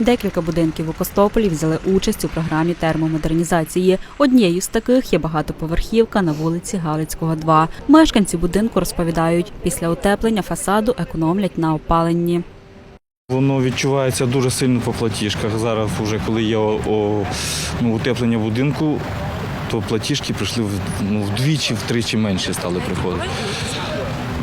Декілька будинків у Костополі взяли участь у програмі термомодернізації. Однією з таких є багатоповерхівка на вулиці Галицького, 2. Мешканці будинку розповідають, після утеплення фасаду економлять на опаленні. Воно відчувається дуже сильно по платіжках. Зараз, вже коли є ну, утеплення будинку, то платіжки прийшли ну, вдвічі, втричі менше стали приходити.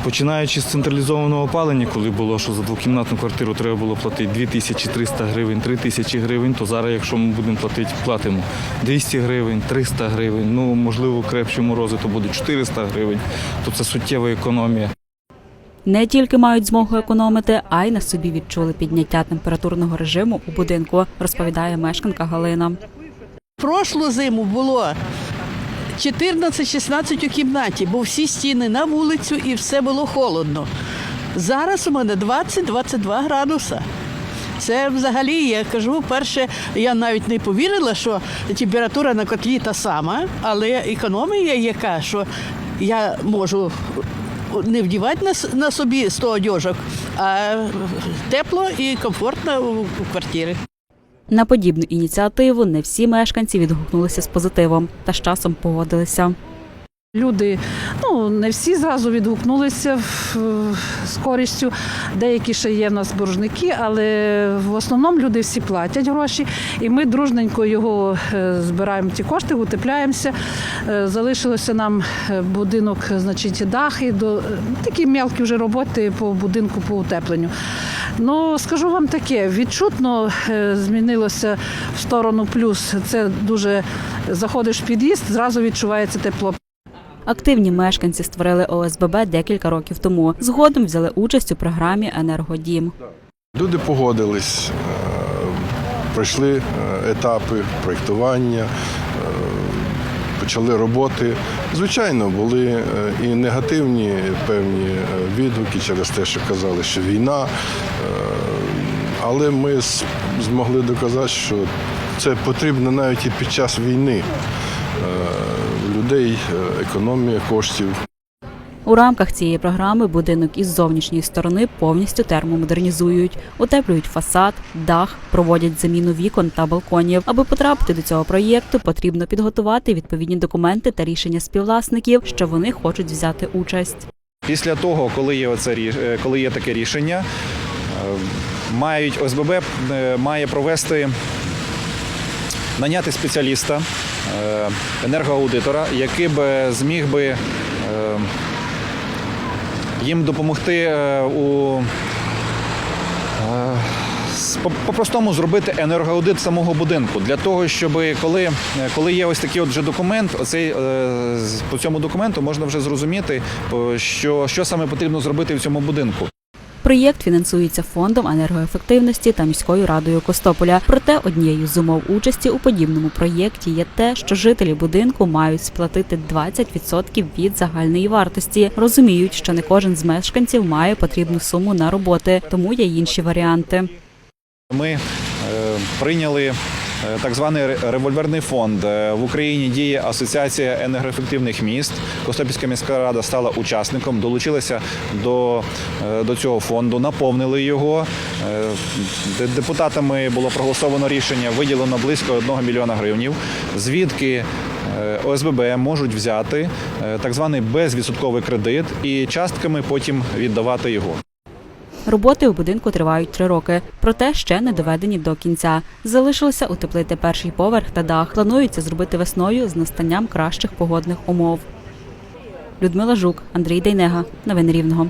Починаючи з централізованого опалення, коли було, що за двокімнатну квартиру треба було платити 2300 гривень, 3000 гривень, то зараз, якщо ми будемо платити, платимо 200 гривень, 300 гривень, ну можливо, в крепші морози, то буде 400 гривень, то це суттєва економія. Не тільки мають змогу економити, а й на собі відчули підняття температурного режиму у будинку, розповідає мешканка Галина. Прошлу зиму було 14-16 у кімнаті, бо всі стіни на вулицю і все було холодно. Зараз у мене 20-22 градуса. Це взагалі, я кажу, перше, я навіть не повірила, що температура на котлі та сама, але економія яка, що я можу не вдівати на, собі 100 одежок, а тепло і комфортно у квартирі. На подібну ініціативу не всі мешканці відгукнулися з позитивом та з часом погодилися. Люди, ну не всі зразу відгукнулися з користю. Деякі ще є в нас боржники, але в основному люди всі платять гроші, і ми дружненько його е, збираємо ті кошти, утепляємося. Е, Залишилося нам е, будинок, значить, дах і до такі мелкі вже роботи по будинку по утепленню. Ну скажу вам таке, відчутно е, змінилося в сторону плюс. Це дуже заходиш в під'їзд, зразу відчувається тепло. Активні мешканці створили ОСББ декілька років тому. Згодом взяли участь у програмі Енергодім. Люди погодились, е, пройшли е, етапи проєктування, почали роботи. Звичайно, були е, і негативні певні е, відгуки через те, що казали, що війна. Е, Але ми змогли доказати, що це потрібно навіть і під час війни. Людей економія коштів. У рамках цієї програми будинок із зовнішньої сторони повністю термомодернізують, утеплюють фасад, дах, проводять заміну вікон та балконів. Аби потрапити до цього проєкту, потрібно підготувати відповідні документи та рішення співвласників, що вони хочуть взяти участь. Після того, коли є оце е, коли є таке рішення, е, мають ОСББ е, має провести наняти спеціаліста, енергоаудитора, який би зміг би їм допомогти е, у е, по- по-простому зробити енергоаудит самого будинку для того, щоб коли, е, коли є ось такий от вже документ, оцей по цьому документу можна вже зрозуміти, що, що саме потрібно зробити в цьому будинку. Проєкт фінансується фондом енергоефективності та міською радою Костополя. Проте однією з умов участі у подібному проєкті є те, що жителі будинку мають сплатити 20% від загальної вартості. Розуміють, що не кожен з мешканців має потрібну суму на роботи, тому є інші варіанти. Ми е, прийняли так званий револьверний фонд. Е, В Україні діє Асоціація енергоефективних міст. Костопільська міська рада стала учасником, долучилася до, е, до цього фонду, наповнили його. Е, Депутатами було проголосовано рішення, виділено близько 1 мільйона гривнів, звідки е, ОСББ можуть взяти е, так званий безвідсотковий кредит і частками потім віддавати його. Роботи у будинку тривають три роки, проте ще не доведені до кінця. Залишилося утеплити перший поверх та дах. Планується зробити весною з настанням кращих погодних умов. Людмила Жук, Андрій Дейнега. Новини Рівного.